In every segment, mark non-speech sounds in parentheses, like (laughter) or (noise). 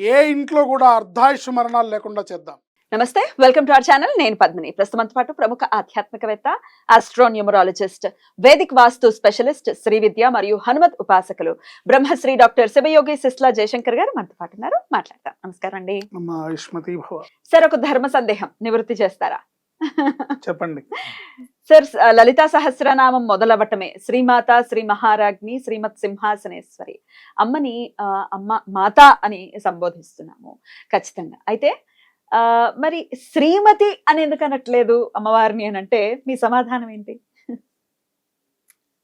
ఏ ఇంట్లో కూడా అర్ధాయుష్ మరణాలు లేకుండా చేద్దాం. నమస్తే వెల్కమ్ టు అవర్ ఛానల్. నేను పద్మిని. ప్రస్తుతంతో పాటు ప్రముఖ ఆధ్యాత్మికవేత్త astro numerologist Vedic vastu specialist Shri విద్య మరియు హనుమత్ ఉపాసకులు బ్రహ్మశ్రీ డాక్టర్ శివయోగి సిస్లా జయశంకర్ గారు మనతో పాటు ఉన్నారు. మాట్లాడతాం నమస్కారం అండి. సార్ ఒక ధర్మ సందేహం. నివృత్తి చేస్తారా? చెప్పండి. సార్ లలితా సహస్రనామం మొదలవటమే శ్రీమాత శ్రీ మహారాజ్ని శ్రీమత్ సింహాసనేశ్వరి. అమ్మని అమ్మ మాత అని సంబోధిస్తున్నాము. ఖచ్చితంగా. అయితే ఆ మరి శ్రీమతి అని ఎందుకు అనట్లేదు అమ్మవారిని అని అంటే మీ సమాధానం ఏంటి?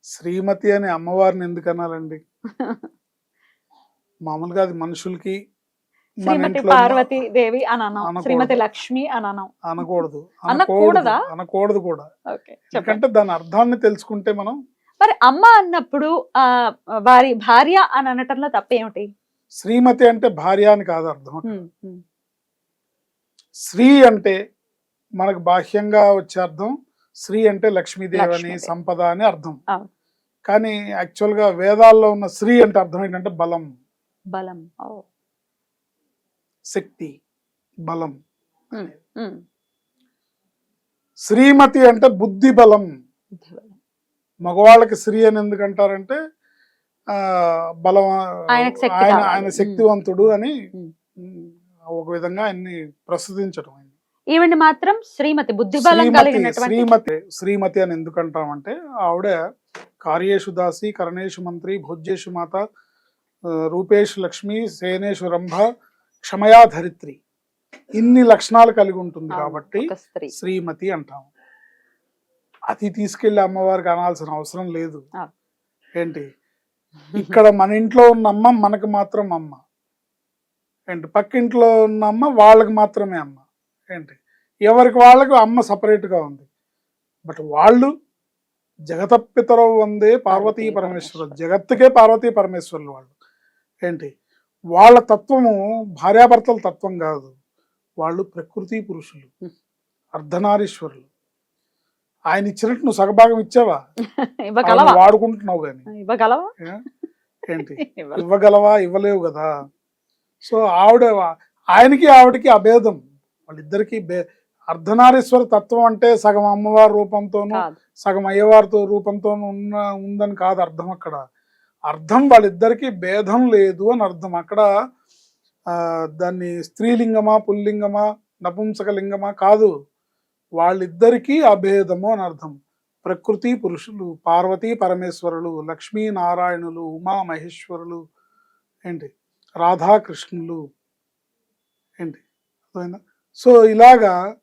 శ్రీమతి అనే అమ్మవారిని ఎందుకు అనాలండి? మామూలుగా అది మనుషులకి మన శ్రీమతి పార్వతి దేవి అని అనాం అనకూడదు. శ్రీమతి లక్ష్మి అని అనాం అనకూడదు. అనకూడదా? అనకూడదు. కూడా. ఎందుకంటే దాని అర్థాన్ని తెలుసుకుంటే మనం మరి అమ్మ అన్నప్పుడు ఆ వారి భార్య అని అనటంలో తప్పేమిటి? శ్రీమతి అంటే భార్య అని కాదు అర్థం. శ్రీ అంటే మనకు బాహ్యంగా వచ్చే అర్థం శ్రీ అంటే లక్ష్మీదేవి. అని. సంపద అని అర్థం. కానీ యాక్చువల్గా వేదాల్లో ఉన్న శ్రీ అంటే అర్థం ఏంటంటే బలం. బలం. శక్తి బలం. శ్రీమతి అంటే బుద్ధి బలం. మగవాళ్ళకి శ్రీ అని ఎందుకు అంటారంటే ఆ బలం ఆయన శక్తివంతుడు అని ఒక విధంగా ఆయన్ని ప్రస్తుతించడం. ఈవిడ్ని మాత్రం శ్రీమతి బుద్ధి బలం శ్రీమతి శ్రీమతి అని ఎందుకు అంటామంటే ఆవిడ కార్యేషు దాసి కరణేషు మంత్రి భోజ్యేషు మాత రూపేషు లక్ష్మి సేనేషు రంభ క్షమయా ధరిత్రి ఇన్ని లక్షణాలు కలిగి ఉంటుంది కాబట్టి శ్రీమతి అంటాం. అది తీసుకెళ్ళి అమ్మవారికి అనాల్సిన అవసరం లేదు. ఏంటి? ఇక్కడ మన ఇంట్లో ఉన్న అమ్మ మనకు మాత్రం అమ్మ. ఏంటి? పక్కింట్లో ఉన్న అమ్మ వాళ్ళకి మాత్రమే అమ్మ. ఏంటి? ఎవరికి వాళ్ళకి అమ్మ separate గా ఉంది. బట్ వాళ్ళు జగతపితరవు వందే పార్వతీ పార్వతీ పరమేశ్వరు జగత్తుకే పార్వతీ పరమేశ్వరులు వాళ్ళు. ఏంటి? వాళ్ళ తత్వము భార్యాభర్తల తత్వం కాదు. వాళ్ళు ప్రకృతి పురుషులు. అర్ధనారీశ్వరులు. ఆయన ఇచ్చినట్టు నువ్వు సగభాగం ఇచ్చావా? వాడుకుంటున్నావు కానీ ఇవ్వగలవా? ఏంటి? ఇవ్వగలవా? ఇవ్వలేవు కదా. సో ఆవిడ ఆయనకి ఆవిడకి అభేదం. వాళ్ళిద్దరికి అర్ధనారీశ్వర తత్వం అంటే సగం అమ్మవారి రూపంతోనూ సగం అయ్యవారితో రూపంతో ఉన్న ఉందని కాదు అర్థం అక్కడ. అర్థం వాళ్ళిద్దరికీ భేదం లేదు అని అర్థం. అక్కడ దాన్ని స్త్రీలింగమా పుల్లింగమా నపుంసకలింగమా కాదు. వాళ్ళిద్దరికీ అభేదము అని అర్థం. ప్రకృతి పురుషులు పార్వతీ పరమేశ్వరులు లక్ష్మీ నారాయణులు ఉమా మహేశ్వరులు ఏంటి? రాధాకృష్ణులు ఏంటి? అర్థమైందా? సో ఇలాగా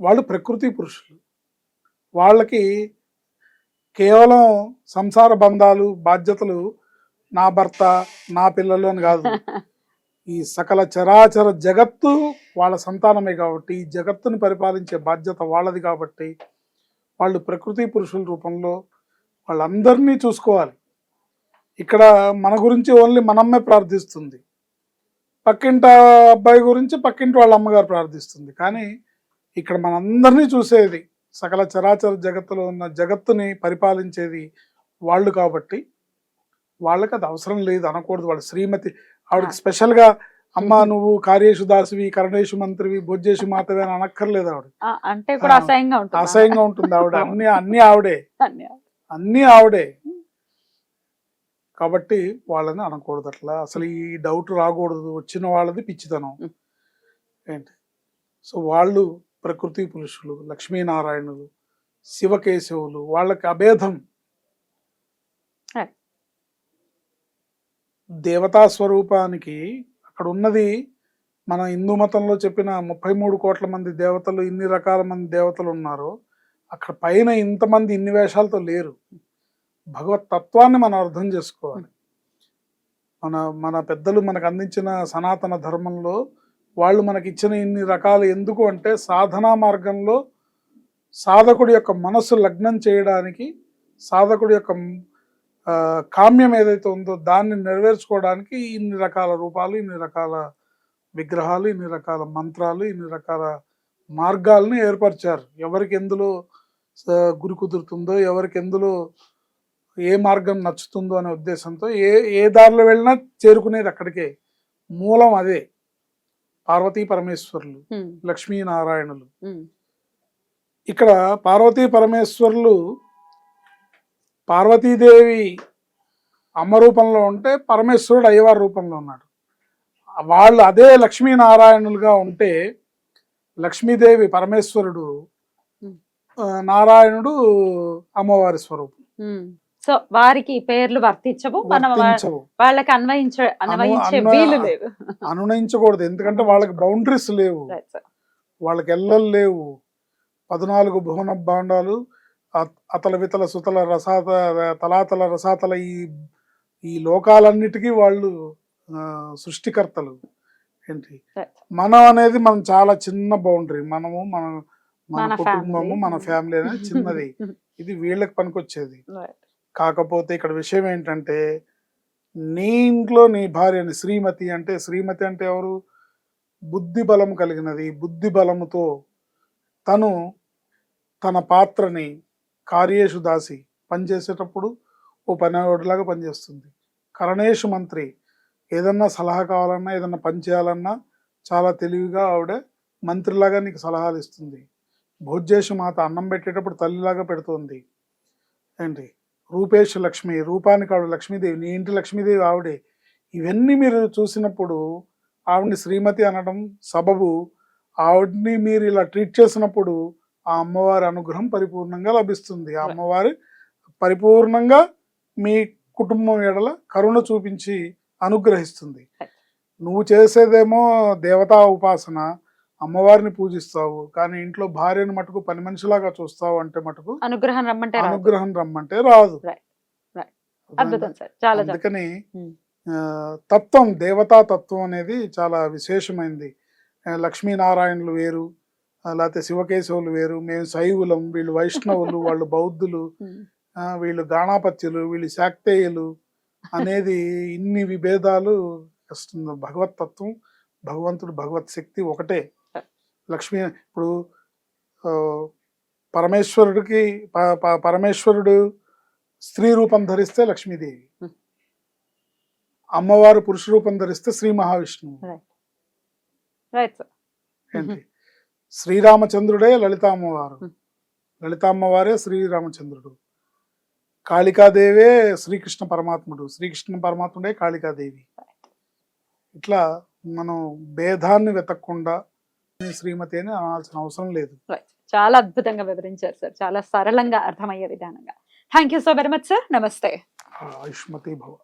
వాళ్ళు ప్రకృతి పురుషులు. వాళ్ళకి కేవలం సంసార బంధాలు బాధ్యతలు నా భర్త నా పిల్లలు అని కాదు. (laughs) ఈ సకల చరాచర జగత్తు వాళ్ళ సంతానమే కాబట్టి ఈ జగత్తుని పరిపాలించే బాధ్యత వాళ్ళది కాబట్టి వాళ్ళు ప్రకృతి పురుషుల రూపంలో వాళ్ళందరినీ చూసుకోవాలి. ఇక్కడ మన గురించి ఓన్లీ మనమ్మే ప్రార్థిస్తుంది. పక్కింటి అబ్బాయి గురించి పక్కింటి వాళ్ళ అమ్మగారు ప్రార్థిస్తుంది. కానీ ఇక్కడ మనందరినీ చూసేది సకల చరాచర జగత్తులో ఉన్న జగత్తుని పరిపాలించేది వాళ్ళు కాబట్టి వాళ్ళకి అది అవసరం లేదు అనకూడదు. వాళ్ళ శ్రీమతి ఆవిడకి స్పెషల్గా అమ్మ (laughs) నువ్వు కార్యేషు దాసివి కరణేషు మంత్రివి భోజ్యేషు మాతవి అని అనక్కర్లేదు ఆవిడ. అంటే కూడా అసహ్యంగా ఉంటుంది అసహ్యంగా ఉంటుంది ఆవిడ. (laughs) అన్ని అన్ని ఆవిడే. అన్ని. ఆవిడే. కాబట్టి వాళ్ళని అనకూడదు అట్లా. అసలు ఈ డౌట్ రాకూడదు. వచ్చిన వాళ్ళది పిచ్చితనం. ఏంటి? సో వాళ్ళు ప్రకృతి పురుషులు లక్ష్మీనారాయణులు శివకేశవులు వాళ్ళకి అభేదం. దేవతా స్వరూపానికి అక్కడ ఉన్నది మన హిందూ మతంలో చెప్పిన ముప్పై మూడు కోట్ల మంది దేవతలు ఇన్ని రకాల మంది దేవతలు ఉన్నారు అక్కడ పైన ఇంతమంది ఇన్ని వేషాలతో లేరు. భగవత్ తత్వాన్ని మనం అర్థం చేసుకోవాలి. మన మన పెద్దలు మనకు అందించిన సనాతన ధర్మంలో వాళ్ళు మనకి ఇచ్చిన ఇన్ని రకాలు ఎందుకు అంటే సాధనా మార్గంలో సాధకుడి యొక్క మనస్సు లగ్నం చేయడానికి సాధకుడి యొక్క కామ్యం ఏదైతే ఉందో దాన్ని నెరవేర్చుకోవడానికి ఇన్ని రకాల రూపాలు ఇన్ని రకాల విగ్రహాలు ఇన్ని రకాల మంత్రాలు ఇన్ని రకాల మార్గాలని ఏర్పరిచారు. ఎవరికి ఎందులో గురి కుదురుతుందో ఎవరికి ఎందులో ఏ మార్గం నచ్చుతుందో అనే ఉద్దేశంతో ఏ ఏ దారిలో వెళ్ళినా చేరుకునేది అక్కడికే. మూలం అదే. పార్వతీ పరమేశ్వరులు లక్ష్మీనారాయణులు. ఇక్కడ పార్వతీ పరమేశ్వరులు పార్వతీదేవి అమ్మ రూపంలో ఉంటే పరమేశ్వరుడు అయ్యవారి రూపంలో ఉన్నాడు. వాళ్ళు అదే లక్ష్మీనారాయణులుగా ఉంటే లక్ష్మీదేవి పరమేశ్వరుడు నారాయణుడు అమ్మవారి స్వరూపం. సో వారికి పేర్లు వర్తించవు. మనం వాళ్ళకి అన్వయించ అన్వయించే అన్వయ- వీలు లేదు అనునయించకూడదు ఎందుకంటే వాళ్ళకి బౌండరీస్ లేవు. వాళ్ళకి ఎల్లలు లేవు. పద్నాలుగు భువన భాండాలు అ- అతల వితల సుతల రసాత తలాతల రసాతల ఈ ఈ లోకాలన్నిటికీ వాళ్ళు సృష్టికర్తలు. ఏంటి. మనం అనేది మనం చాలా చిన్న బౌండరీ. మనము మన మన కుటుంబము. మన ఫ్యామిలీ అనేది చిన్నది. (laughs) ఇది వీళ్ళకి పనికొచ్చేది. కాకపోతే ఇక్కడ విషయం ఏంటంటే నీ ఇంట్లో నీ భార్యని శ్రీమతి అంటే శ్రీమతి అంటే ఎవరు? బుద్ధి బలం కలిగినది. బుద్ధి బలముతో తను తన పాత్రని కార్యేషు దాసి పనిచేసేటప్పుడు ఓ పనివాడిలాగా పనిచేస్తుంది. కరణేషు మంత్రి ఏదన్నా సలహా కావాలన్నా ఏదన్నా పని చేయాలన్నా చాలా తెలివిగా ఆవిడ మంత్రిలాగా నీకు సలహాలు ఇస్తుంది. భోజ్యేషు మాత అన్నం పెట్టేటప్పుడు తల్లిలాగా పెడుతుంది. ఏంటి? రూపేష్ లక్ష్మి రూపానికి ఆవిడ లక్ష్మీదేవి నీ ఇంటి లక్ష్మీదేవి ఆవిడే. ఇవన్నీ మీరు చూసినప్పుడు ఆవిడని శ్రీమతి అనడం సబబు. ఆవిడ్ని మీరు ఇలా ట్రీట్ చేసినప్పుడు ఆ అమ్మవారి అనుగ్రహం పరిపూర్ణంగా లభిస్తుంది. ఆ అమ్మవారి పరిపూర్ణంగా మీ కుటుంబం ఎడల కరుణ చూపించి అనుగ్రహిస్తుంది. నువ్వు చేసేదేమో దేవతా ఉపాసన అమ్మవారిని పూజిస్తావు కానీ ఇంట్లో భార్యను మటుకు పని మనిషిలాగా చూస్తావు అంటే మటుకు అనుగ్రహం రమ్మంటే రాదు. అనుగ్రహం రమ్మంటే రాదు. అద్భుతం సార్ చాలా అందుకని Hmm. తత్వం దేవతా తత్వం అనేది చాలా విశేషమైంది లక్ష్మీనారాయణులు వేరు లేకపోతే శివకేశవులు వేరు మేము శైవులం వీళ్ళు వైష్ణవులు (laughs) వాళ్ళు బౌద్ధులు ఆ, వీళ్ళు గాణాపత్యులు వీళ్ళు శాక్తేయులు అనేది ఇన్ని విభేదాలు వస్తుంది భగవత్ తత్వం భగవంతుడు భగవత్ శక్తి ఒకటే లక్ష్మీ ఇప్పుడు పరమేశ్వరుడికి పరమేశ్వరుడు స్త్రీ రూపం ధరిస్తే లక్ష్మీదేవి. అమ్మవారు పురుష రూపం ధరిస్తే శ్రీ మహావిష్ణువు. ఏంటి? శ్రీరామచంద్రుడే లలిత అమ్మవారు. లలిత అమ్మవారే శ్రీరామచంద్రుడు. కాళికాదేవే శ్రీకృష్ణ పరమాత్ముడు. శ్రీకృష్ణ పరమాత్ముడే కాళికాదేవి. ఇట్లా మనం భేదాన్ని వెతకకుండా శ్రీమతి అని అనాల్సిన అవసరం లేదు. చాలా అద్భుతంగా వివరించారు సార్. చాలా సరళంగా అర్థమయ్యే విధానంగా. Thank you so very much sir నమస్తే ఆయుష్మతి భవ